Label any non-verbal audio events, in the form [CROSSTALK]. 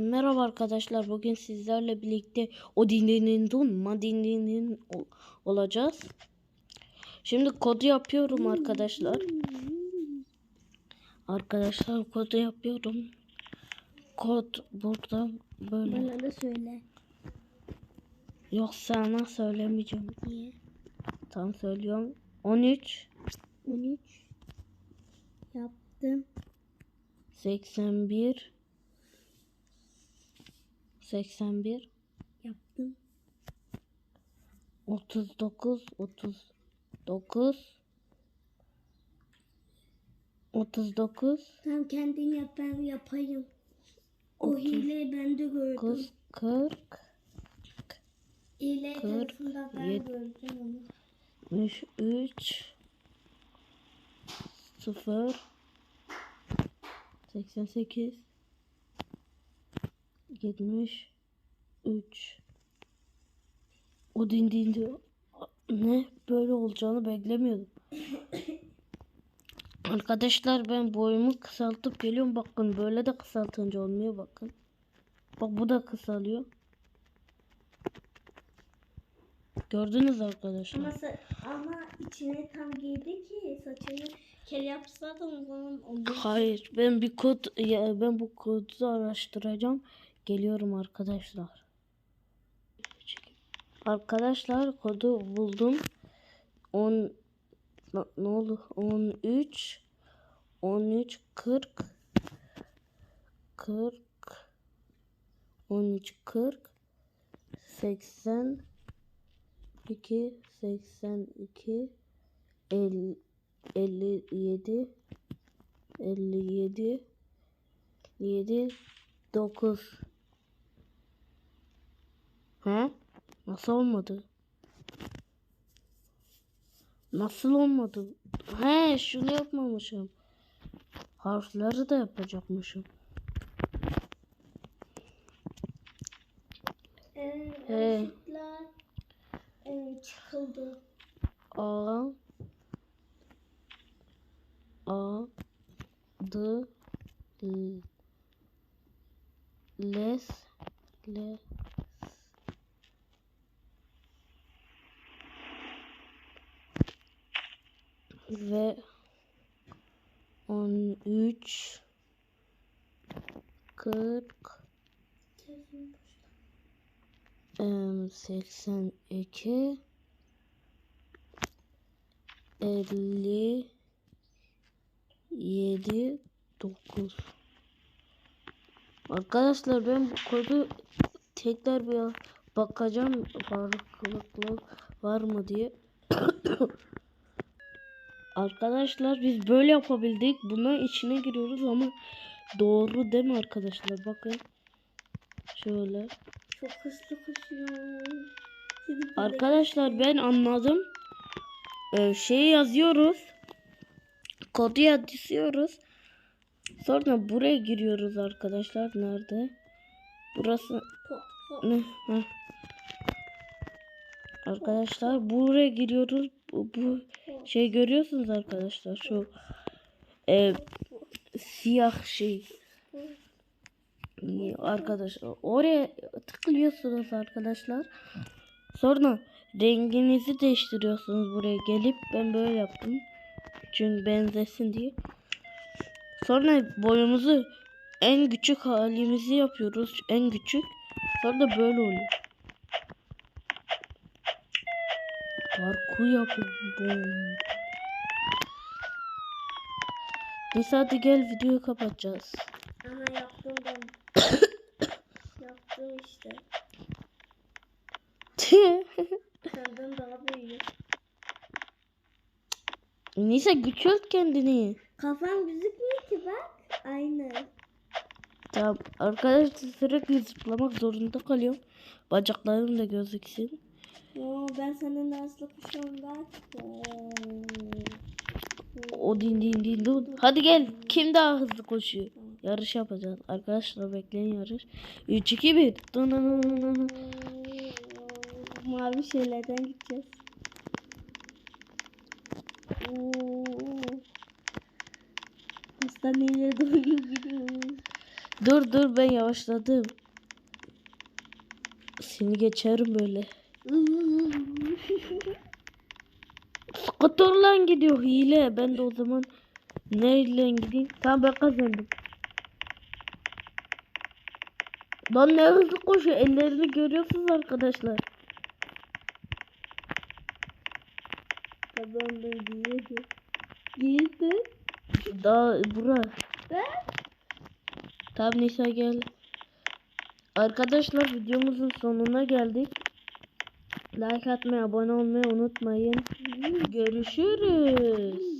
Merhaba arkadaşlar. Bugün sizlerle birlikte Odin'in Dun Madin'in olacağız. Şimdi kodu yapıyorum arkadaşlar. Arkadaşlar kodu yapıyorum. Kod burada böyle. Bana da söyle. Yok sana söylemeyeceğim. Niye? Tam söylüyorum. 13 13 yaptım. 81 81 Yaptım. 39 39 39 Tamam kendin yap ben yapayım. O Otuz hileyi ben de gördüm. 9 40 Hile kırk, tarafında ben yet- gördüm onu. 3 0 88 73 O din din din- ne böyle olacağını beklemiyordum. [COUGHS] Arkadaşlar ben boyumu kısaltıp geliyorum bakın böyle de kısaltınca olmuyor bakın. Bak bu da kısalıyor. Gördünüz arkadaşlar. Ama, ama içine tam giydi ki saçını kel yapsaydın o zaman olur. Hayır, ben bir kod ya ben bu kodu araştıracağım. Geliyorum arkadaşlar. Arkadaşlar kodu buldum. 10 na- ne oldu? 13 13 40 40 13 40 80 2 82 50 57 57 7 9 He? Nasıl olmadı? Nasıl olmadı? He, şunu yapmamışım. Harfleri de yapacakmışım. Ee, He. e, çıkıldı. A A D L Les Les ve 13 40 em, 82 50 7 9 Arkadaşlar ben bu kodu tekrar bir bakacağım farklılık var mı diye. Arkadaşlar biz böyle yapabildik. Buna içine giriyoruz ama doğru değil mi arkadaşlar? Bakın. Şöyle. Çok hızlı koşuyor. Arkadaşlar ben anladım. Ee, şeyi yazıyoruz. Kodu yazıyoruz. Sonra buraya giriyoruz arkadaşlar. Nerede? Burası. Arkadaşlar buraya giriyoruz. Bu, bu şey görüyorsunuz arkadaşlar. Şu e, siyah şey. Arkadaşlar oraya tıklıyorsunuz arkadaşlar. Sonra renginizi değiştiriyorsunuz buraya gelip ben böyle yaptım. Çünkü benzesin diye. Sonra boyumuzu en küçük halimizi yapıyoruz. En küçük. Sonra da böyle oluyor. Parkur yapıyorum. Neyse hadi gel videoyu kapatacağız. Ama yaptım ben. [COUGHS] yaptım işte. Senden daha büyük. Neyse küçült kendini. Kafam gözükmüyor ki bak. Aynı. Tamam arkadaşlar sürekli zıplamak zorunda kalıyorum. Bacaklarım da gözüksün. Yo, ben senden hızlı koşuyorum bak. O din din din din. Hadi gel. Kim daha hızlı koşuyor? Yarış yapacağız. Arkadaşlar bekleyin yarış. 3 2 1. Dın dın dın dın dın. Mavi şeylerden gideceğiz. Hastaneye doğru gidiyoruz. Dur dur ben yavaşladım. Seni geçerim böyle. Skuterla gidiyor hile. Ben de o zaman neyle gideyim? Tamam ben kazandım. Lan ne hızlı koşuyor. Ellerini görüyorsunuz arkadaşlar. Kazandım giydi. Giydi. Daha bura. Ben? Tamam Nisa gel. Arkadaşlar videomuzun sonuna geldik. Like atmayı, abone olmayı unutmayın. Görüşürüz.